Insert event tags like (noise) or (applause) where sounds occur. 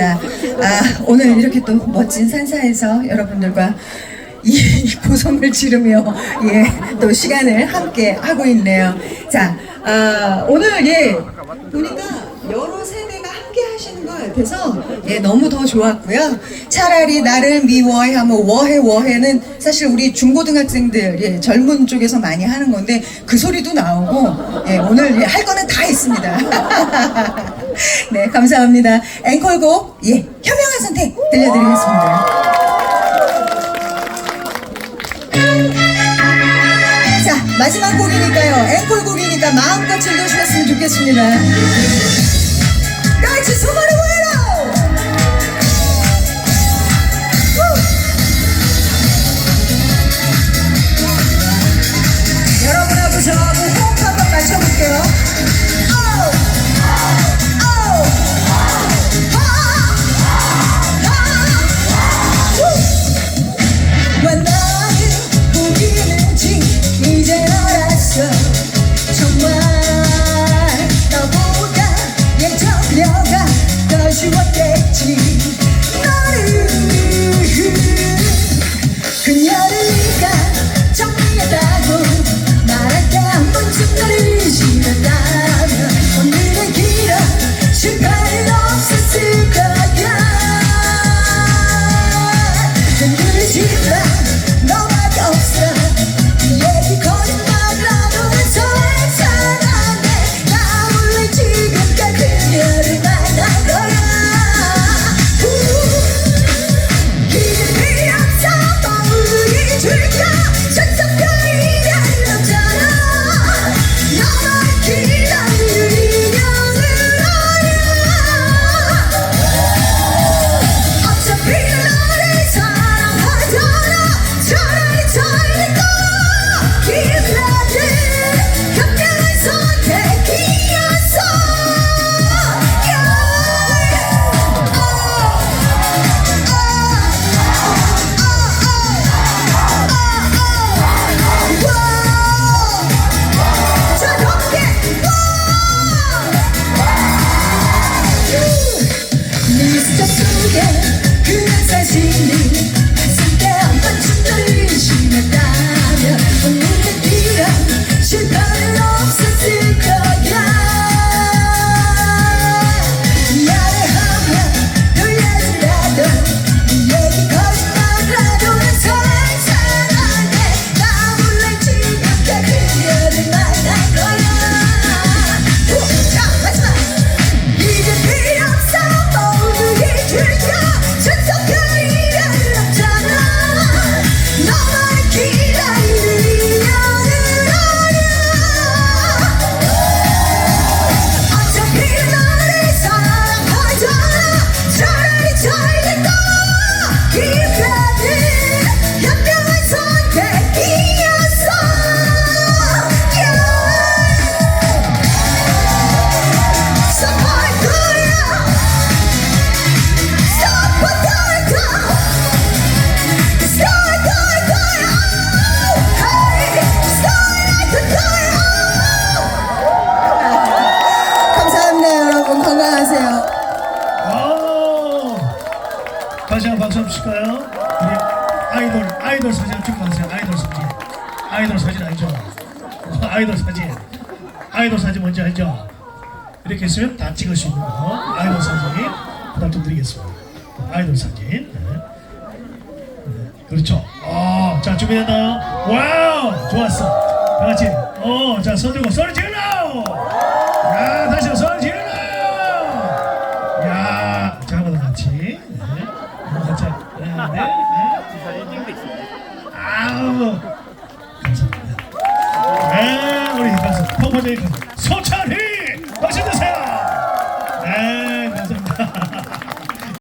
반갑습니다. 아, 오늘 이렇게 또 멋진 산사에서 여러분들과 이 고성을 지르며 예, 또 시간을 함께 하고 있네요. 자, 아, 오늘 예, 보니까 여러 세대가 같아서 예, 너무 더 좋았고요. 차라리 나를 미워해 하면 워해 워해는 사실 우리 중고등학생들 예, 젊은 쪽에서 많이 하는 건데 그 소리도 나오고 예, 오늘 예, 할 거는 다 있습니다. (laughs) 네, 감사합니다. 앵콜곡 예, 현명한 선택 들려드리겠습니다. 자, 마지막 곡이니까요. 앵콜곡이니까 마음껏 즐겨주셨으면 좋겠습니다. 건강하세요 오! 다시 한번 박수 한번 칠까요? 우리 아이돌, 아이돌 사진 찍어주세요. 아이돌 사진. 아이돌 사진 알죠? (laughs) 아이돌 사진. 아이돌 사진 뭔지 알죠? 이렇게 했으면 다 찍을 수 있는 거. 아이돌 사진. 부탁 좀 드리겠습니다. 아이돌 사진. 네. 네, 그렇죠. 어, 자, 준비됐나요? 와우! 좋았어. 다 같이. 어, 자, 손 들고 소리 질러! 야, 다시 한번 같이. 네, 네, 네. 아우, 감사합니다. 네, 우리 가수 소리